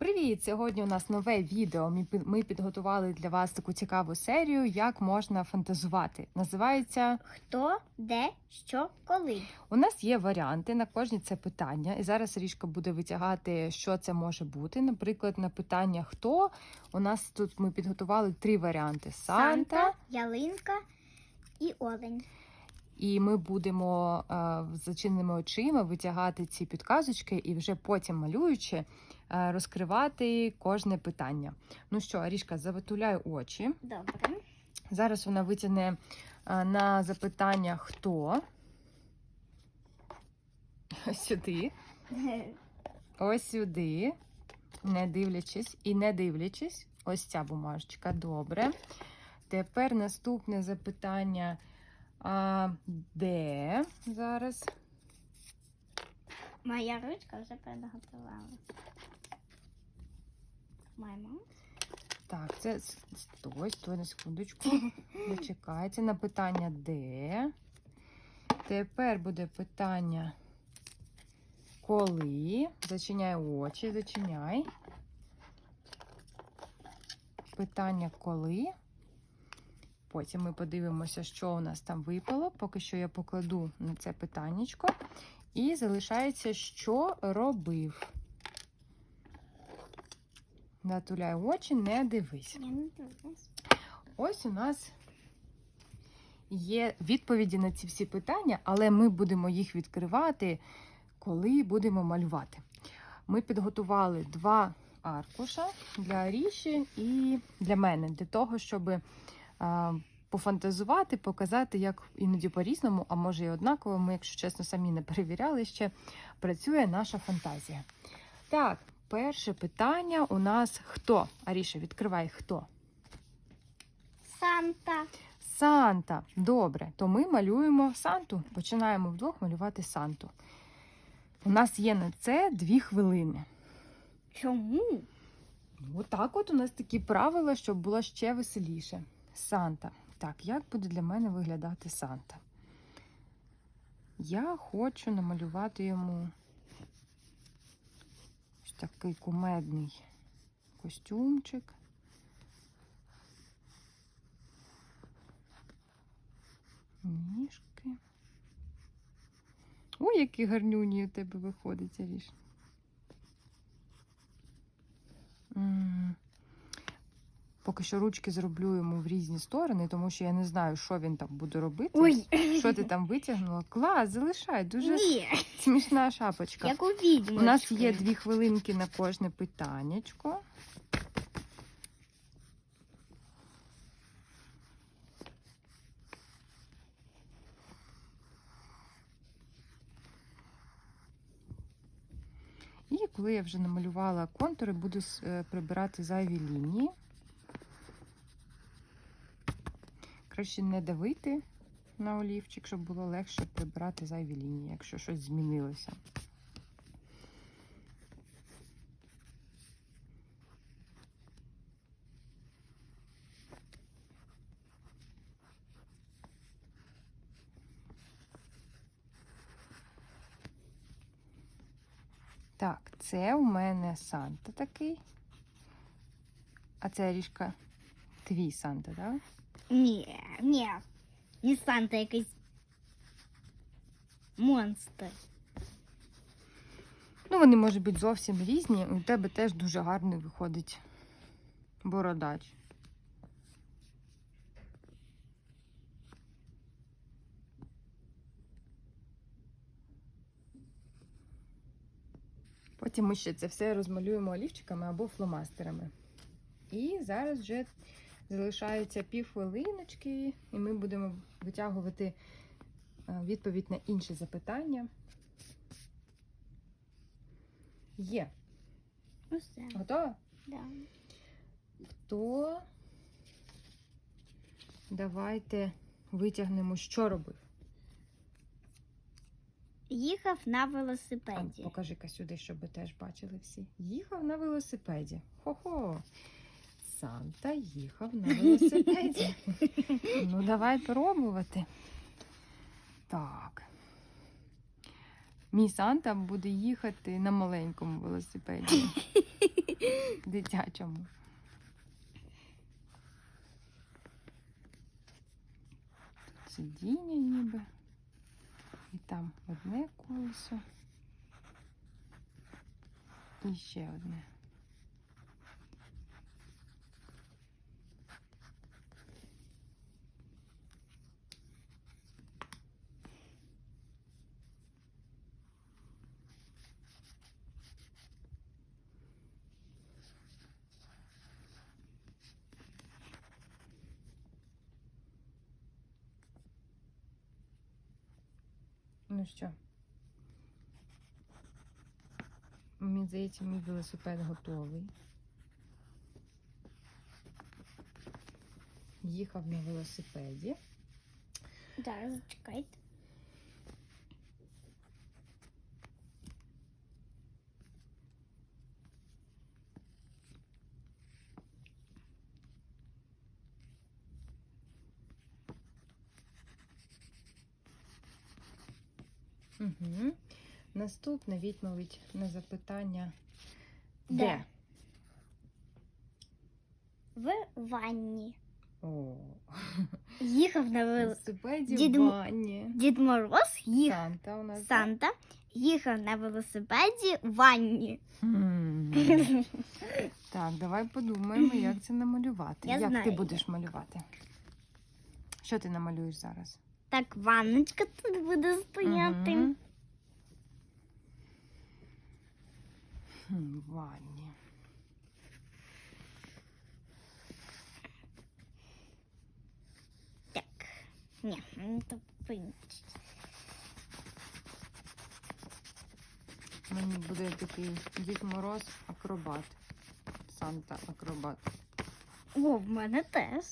Привіт! Сьогодні у нас нове відео. Ми підготували для вас таку цікаву серію, як можна фантазувати. Називається Хто, де, що, коли. У нас є варіанти на кожні це питання, і зараз Рішка буде витягати, що це може бути. Наприклад, на питання хто у нас тут ми підготували три варіанти: Санта, ялинка і олень. І ми будемо е, з зачиненими очима витягати ці підказочки, і вже потім малюючи. е, Розкривати кожне питання. Ну що, Арішка, завитуляй очі. Добре. Зараз вона витягне е, на запитання хто. Ось сюди. Ось сюди, не дивлячись і не дивлячись. Ось ця бумажечка. Добре. Тепер наступне запитання. А, де зараз? Моя ручка вже підготувала. Маємо. Так, це стой, стой на секундочку. Почекайте на питання де. Тепер буде питання коли. Зачиняй очі, зачиняй. Питання коли. Потім ми подивимося, що у нас там випало. Поки що я покладу на це питаннячко. І залишається, що робив. Натуляй очі, не дивись. Ось у нас є відповіді на ці всі питання, але ми будемо їх відкривати, коли будемо малювати. Ми підготували два аркуша для Аріші і для мене, для того, щоб пофантазувати, показати, як іноді по-різному, а може і однаково, ми, якщо чесно, самі не перевіряли ще, працює наша фантазія. Так, перше питання у нас хто? Аріша, відкривай хто? Санта. Санта. Добре, то ми малюємо Санту. Починаємо вдвох малювати Санту. У нас є на це дві хвилини. Чому? Отак от у нас такі правила, щоб було ще веселіше. Санта. Так, як буде для мене виглядати Санта? Я хочу намалювати йому ось такий кумедний костюмчик. Ніжки. Ой, які гарнюні у тебе виходить. М. Поки що ручки зроблю йому в різні сторони, тому що я не знаю, що він там буде робити. Ой. Що ти там витягнула? Клас, залишай, дуже Ні. смішна шапочка. Як у. У нас є дві хвилинки на кожне питаннячко. І коли я вже намалювала контури, буду е, прибирати зайві лінії. Краще не давити на олівчик, щоб було легше прибирати зайві лінії, якщо щось змінилося. Так, це у мене Санта такий. А це ріжка твій Санта, так? Ні, ні. Не Санта якийсь монстр. Ну, вони можуть бути зовсім різні. У тебе теж дуже гарний виходить бородач. Потім ми ще це все розмалюємо олівчиками або фломастерами. І зараз вже залишається півхвилиночки, і ми будемо витягувати е, відповідь на інші запитання. Є. Усе. Готова? Да. То давайте витягнемо, що робив. Їхав на велосипеді. покажи-ка сюди, щоб теж бачили всі. Їхав на велосипеді. Хо-хо. Санта їхав на велосипеді. ну, давай пробувати. Так. Мій Санта буде їхати на маленькому велосипеді. дитячому. Тут сидіння ніби. І там одне колесо. І ще одне. Ну що? Мені здається, мій велосипед готовий. Їхав на велосипеді. Зараз чекайте. Угу. Наступна відповідь на запитання. Де? В ванні. О, Їхав на велосипеді Дід в ванні. Дід Мороз їхав. Санта у нас. Санта їхав на велосипеді в ванні. Так, давай подумаємо, як це намалювати. Я як ти будеш малювати? Що ти намалюєш зараз? Так, ванночка тут буде стояти. Мгм. Хм, в ванні. Так. Ні, ну то по-іншому. Мені буде такий Дід Мороз акробат. Санта акробат. О, в мене теж.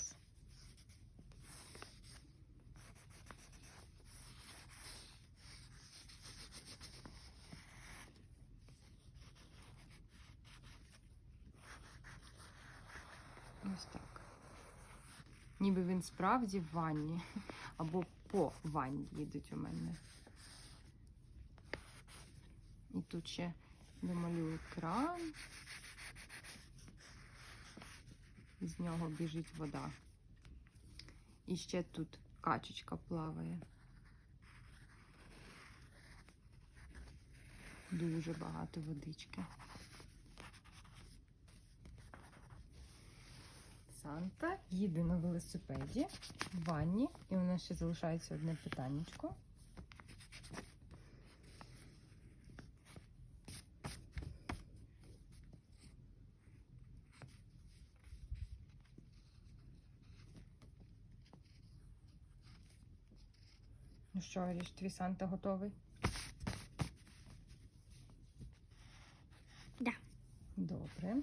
Ось так. Ніби він справді в ванні. Або по ванні їдуть у мене. І тут ще домалюю кран. З нього біжить вода. І ще тут качечка плаває. Дуже багато водички. Санта їде на велосипеді в ванні, і у нас ще залишається одне питаннячко. Ну що, Аріш, твій Санта готовий? Да. Добре.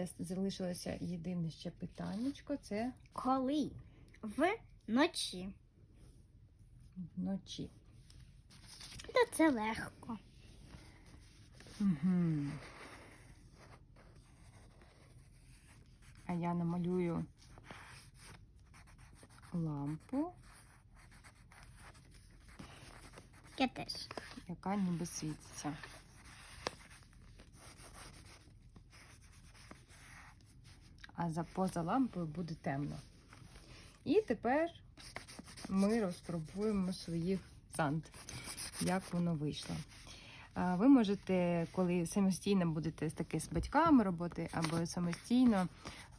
Я залишилося єдине ще питаннячко це Коли? Вночі. вночі. Та це легко. Угу. А я намалюю лампу, Я теж. яка ніби світиться. А за поза лампою буде темно. І тепер ми розпробуємо своїх сант, як воно вийшло. Ви можете, коли самостійно будете таке з батьками робити, або самостійно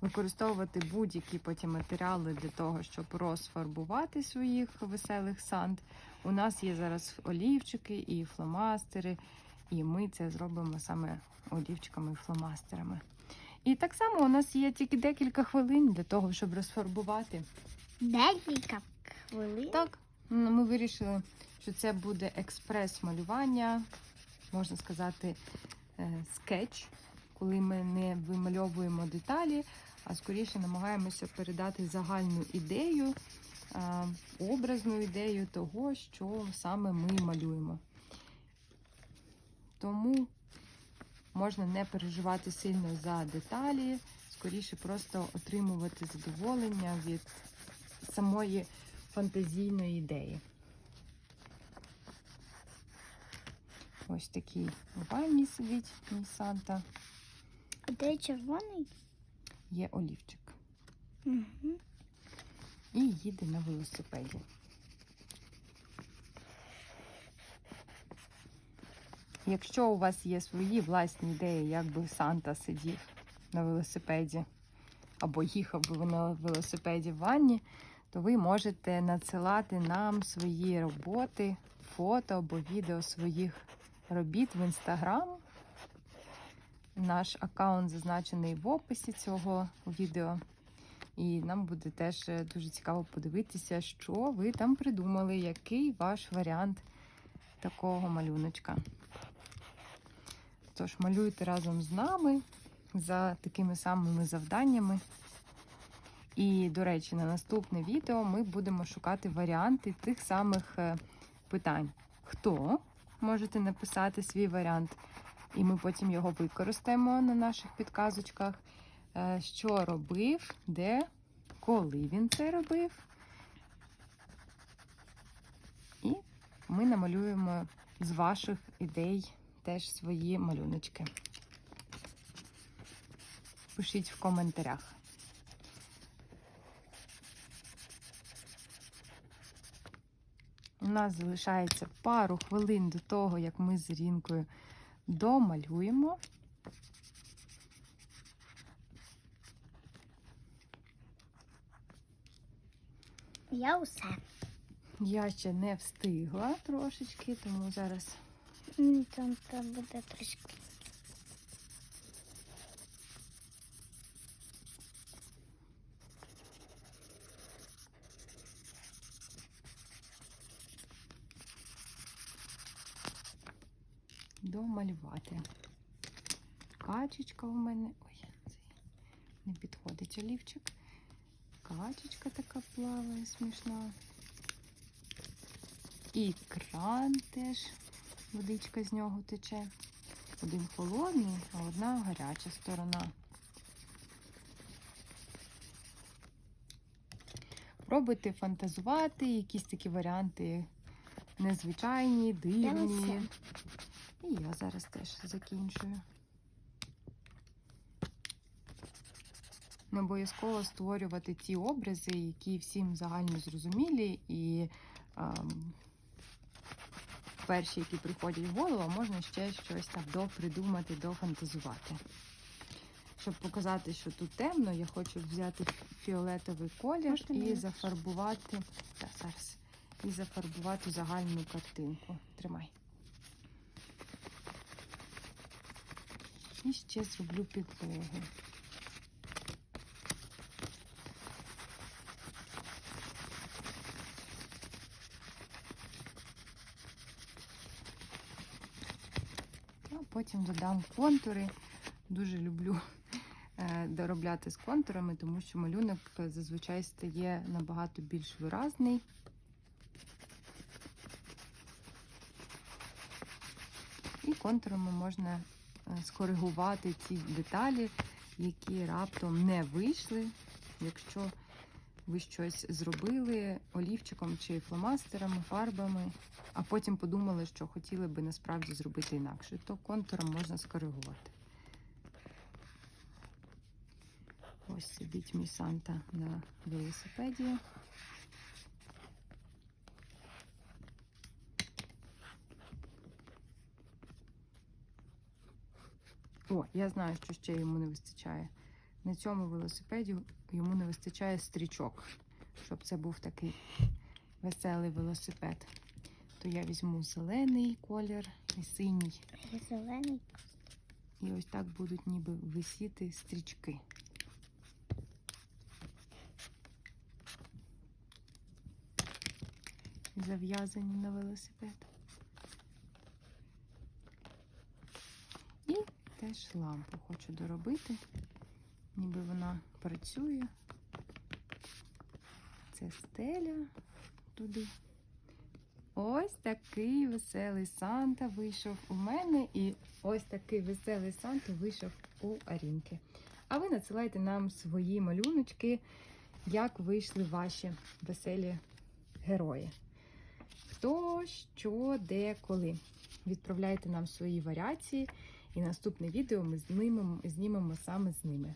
використовувати будь-які потім матеріали для того, щоб розфарбувати своїх веселих сант. У нас є зараз олівчики і фломастери, і ми це зробимо саме олівчиками і фломастерами. І так само у нас є тільки декілька хвилин для того, щоб розфарбувати. Декілька хвилин. Так, м, ми вирішили, що це буде експрес-малювання, можна сказати, е, скетч, коли ми не вимальовуємо деталі, а скоріше намагаємося передати загальну ідею, е, образну ідею того, що саме ми малюємо. Тому можна не переживати сильно за деталі, скоріше просто отримувати задоволення від самої фантазійної ідеї. Ось такий ванні сидить мій Санта. А де червоний? Є олівчик. Угу. І їде на велосипеді. Якщо у вас є свої власні ідеї, як би Санта сидів на велосипеді або їхав би на велосипеді в ванні, то ви можете надсилати нам свої роботи, фото або відео своїх робіт в інстаграм. Наш аккаунт зазначений в описі цього відео. І нам буде теж е, дуже цікаво подивитися, що ви там придумали, який ваш варіант такого малюночка. Тож малюйте разом з нами за такими самими завданнями. І, до речі, на наступне відео ми будемо шукати варіанти тих самих е, питань. Хто можете написати свій варіант, і ми потім його використаємо на наших підказочках. Е, Що робив, де, коли він це робив. І ми намалюємо з ваших ідей теж свої малюночки. Пишіть в коментарях. У нас залишається пару хвилин до того, як ми з Рінкою домалюємо. Я усе. Я ще не встигла трошечки, тому зараз Там треба буде трішки. домалювати. Качечка у мене. Ой, цей не підходить олівчик. Качечка така плаває смішна. І кран теж, водичка з нього тече. Один холодний, а одна гаряча сторона. Пробуйте фантазувати, якісь такі варіанти незвичайні, дивні. І я зараз теж закінчую. Не обов'язково створювати ті образи, які всім загально зрозумілі, і ем, перші, які приходять в голову, а можна ще щось там допридумати, дофантазувати. Щоб показати, що тут темно, я хочу взяти фіолетовий колір Можна і мені? зафарбувати. Та, зараз. І зафарбувати загальну картинку. Тримай. І ще зроблю підлогу. А потім додам контури. Дуже люблю е, доробляти з контурами, тому що малюнок зазвичай стає набагато більш виразний. І контурами можна е, скоригувати ті деталі, які раптом не вийшли, якщо ви щось зробили олівчиком чи фломастерами, фарбами, а потім подумали, що хотіли би насправді зробити інакше, то контуром можна скоригувати. Ось сидить мій Санта на велосипеді. О, я знаю, що ще йому не вистачає. На цьому велосипеді йому не вистачає стрічок, щоб це був такий веселий велосипед. То я візьму зелений колір і синій. Зелений. І ось так будуть ніби висіти стрічки. Зав'язані на велосипед. І теж лампу хочу доробити, ніби вона працює. Це стеля туди. Ось такий веселий Санта вийшов у мене, і ось такий веселий Санта вийшов у Арінки. А ви надсилайте нам свої малюночки, як вийшли ваші веселі герої. Хто, що, де, коли. Відправляйте нам свої варіації, І наступне відео ми знімемо, знімемо саме з ними.